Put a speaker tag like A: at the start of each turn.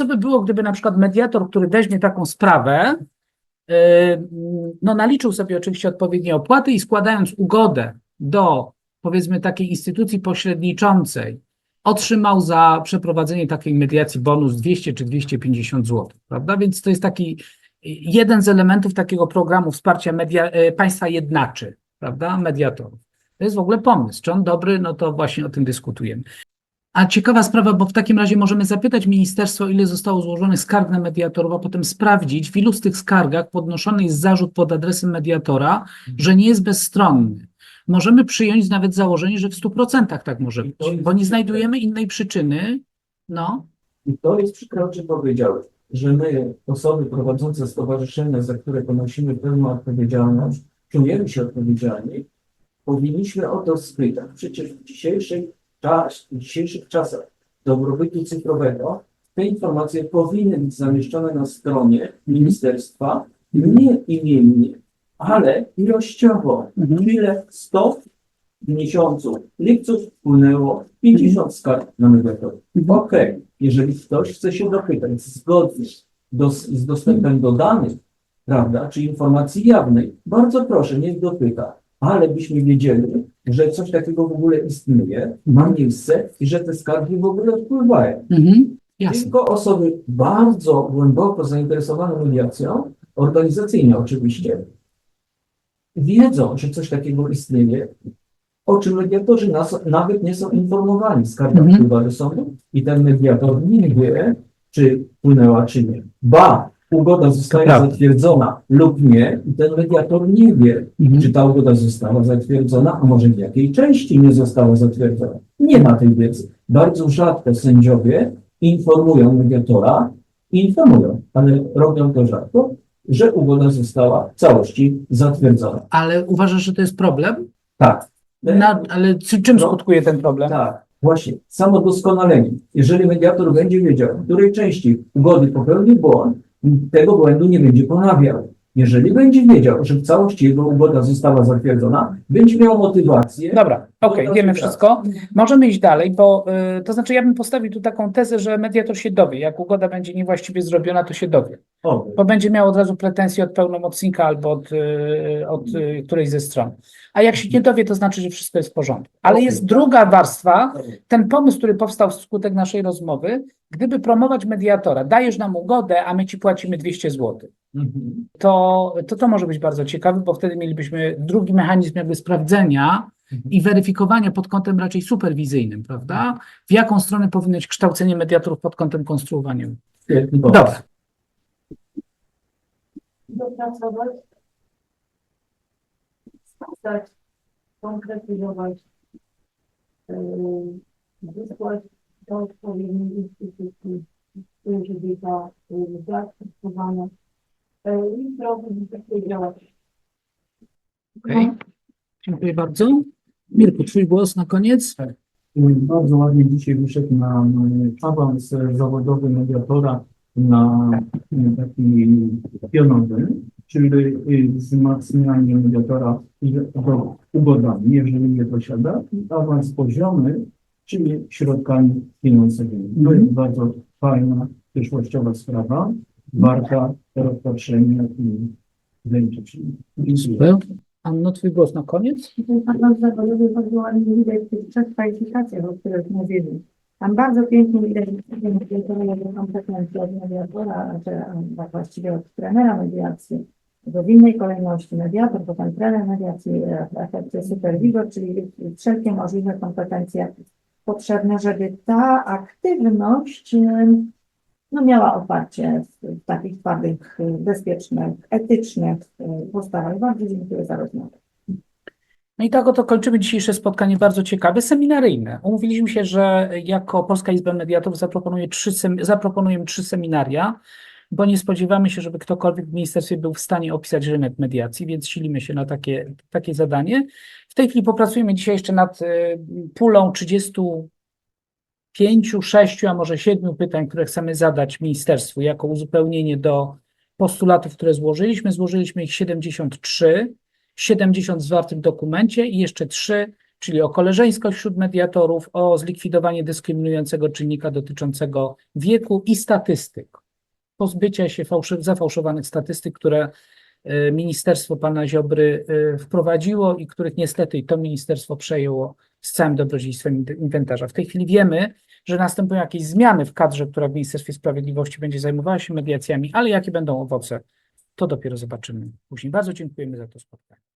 A: co by było, gdyby na przykład mediator, który weźmie taką sprawę, yy, no naliczył sobie oczywiście odpowiednie opłaty i składając ugodę do powiedzmy takiej instytucji pośredniczącej, otrzymał za przeprowadzenie takiej mediacji bonus 200 czy 250 zł, prawda? Więc to jest taki jeden z elementów takiego programu wsparcia media, e, państwa jednaczy, prawda? Mediatorów. To jest w ogóle pomysł. Czy on dobry? No to właśnie o tym dyskutujemy. A ciekawa sprawa, bo w takim razie możemy zapytać ministerstwo, ile zostało złożonych skarg na mediatorów, a potem sprawdzić, w ilu z tych skargach podnoszony jest zarzut pod adresem mediatora, że nie jest bezstronny. Możemy przyjąć nawet założenie, że w 100% tak może być, bo nie znajdujemy innej przyczyny. No,
B: I to jest przykro, że powiedziałeś, że my, osoby prowadzące stowarzyszenia, za które ponosimy pełną odpowiedzialność, czujemy się odpowiedzialni, powinniśmy o to spytać. Przecież w dzisiejszych, czas, w dzisiejszych czasach dobrobytu cyfrowego te informacje powinny być zamieszczone na stronie ministerstwa, nie imiennie, ale ilościowo.
A: Mhm.
B: Ile 100 w miesiącu lipcu wpłynęło 50 skarg na mediatorów.
A: Mhm.
B: Okej, jeżeli ktoś chce się dopytać zgodnie dos, z dostępem do danych, prawda, czy informacji jawnej, bardzo proszę, niech dopyta, ale byśmy wiedzieli, że coś takiego w ogóle istnieje, ma miejsce i że te skargi w ogóle wpływają.
A: mhm. jasne.
B: Tylko osoby bardzo głęboko zainteresowane mediacją, organizacyjnie oczywiście, wiedzą, że coś takiego istnieje, o czym mediatorzy nas, nawet nie są informowani. Skarga
A: Mhm.
B: wpływa do sądu i ten mediator nie wie, czy wpłynęła, czy nie. Ba, ugoda zostaje
A: prawda.
B: zatwierdzona lub nie i ten mediator nie wie,
A: Mhm.
B: czy ta ugoda została zatwierdzona, a może w jakiej części nie została zatwierdzona. Nie ma tej wiedzy. Bardzo rzadko sędziowie informują mediatora, informują, ale robią to rzadko, że ugoda została w całości zatwierdzona.
A: Ale uważasz, że to jest problem?
B: Tak.
A: Na, ale czy, czym
B: No.
A: skutkuje ten problem?
B: Tak, właśnie, samo doskonalenie. Jeżeli mediator będzie wiedział, w której części ugody popełnił błąd, tego błędu nie będzie ponawiał. Jeżeli będzie wiedział, że w całości jego ugoda została zatwierdzona, będzie miał motywację.
A: Dobra, okej,
B: do
A: wiemy wszystko. Możemy iść dalej, bo y, to znaczy ja bym postawił tu taką tezę, że mediator się dowie. Jak ugoda będzie niewłaściwie zrobiona, to się dowie.
B: O,
A: Bo będzie miał od razu pretensje od pełnomocnika albo od, y, od y, którejś ze stron. A jak się nie dowie, to znaczy, że wszystko jest w porządku. Ale jest druga warstwa, ten pomysł, który powstał wskutek naszej rozmowy, gdyby promować mediatora, dajesz nam ugodę, a my ci płacimy 200 zł.
B: Mhm.
A: to, to to może być bardzo ciekawe, bo wtedy mielibyśmy drugi mechanizm jakby sprawdzenia i weryfikowania pod kątem raczej superwizyjnym, prawda? W jaką stronę powinno być kształcenie mediatorów pod kątem konstruowania.
B: Świetny pomysł.
A: Dobra,
C: dopracować, wskazać, konkretyzować, yy, wysłać do odpowiedniej instytucji, żeby ta yy, zaakceptowana yy, i zrobić takie działania.
A: okej. Dziękuję bardzo. Mirku, twój głos na koniec.
B: Bardzo ładnie dzisiaj wyszedł na mm, awans zawodowy mediatora na mm, taki pionowy, czyli y, wzmacnianie mediatora ugodami, jeżeli je posiada, i awans poziomy, czyli środkami finansowymi. To jest bardzo fajna, przyszłościowa sprawa, warta rozpatrzenia i. Dziękuję.
A: Super. Anno, twój głos na koniec.
C: Ten awans zawodowy bardzo ładnie widać w tych trzech kwalifikacjach, o których mówili. Tam bardzo pięknie widać jego kompetencje od mediatora, czy właściwie od trenera mediacji, bo w innej kolejności mediator, potem trener mediacji, e, w efekcie superwizor, czyli wszelkie możliwe kompetencje potrzebne, żeby ta aktywność e, no, miała oparcie w, takich twardych, e, bezpiecznych, etycznych postawach. Bardzo dziękuję za rozmowę.
A: No i tak oto kończymy dzisiejsze spotkanie bardzo ciekawe, seminaryjne. Umówiliśmy się, że jako Polska Izba Mediatorów zaproponuje trzy, zaproponujemy trzy seminaria, bo nie spodziewamy się, żeby ktokolwiek w ministerstwie był w stanie opisać rynek mediacji, więc silimy się na takie, takie zadanie. W tej chwili popracujemy dzisiaj jeszcze nad y, pulą 35, 6, a może 7 pytań, które chcemy zadać ministerstwu jako uzupełnienie do postulatów, które złożyliśmy. Złożyliśmy ich 73. 70 w zwartym dokumencie i jeszcze trzy czyli o koleżeńskość wśród mediatorów, o zlikwidowanie dyskryminującego czynnika dotyczącego wieku i statystyk. Pozbycia się fałszyw, zafałszowanych statystyk, które e, ministerstwo pana Ziobry e, wprowadziło i których niestety i to ministerstwo przejęło z całym dobrodziejstwem inw- inwentarza. W tej chwili wiemy, że następują jakieś zmiany w kadrze, która w Ministerstwie Sprawiedliwości będzie zajmowała się mediacjami, ale jakie będą owoce, to dopiero zobaczymy później. Bardzo dziękujemy za to spotkanie.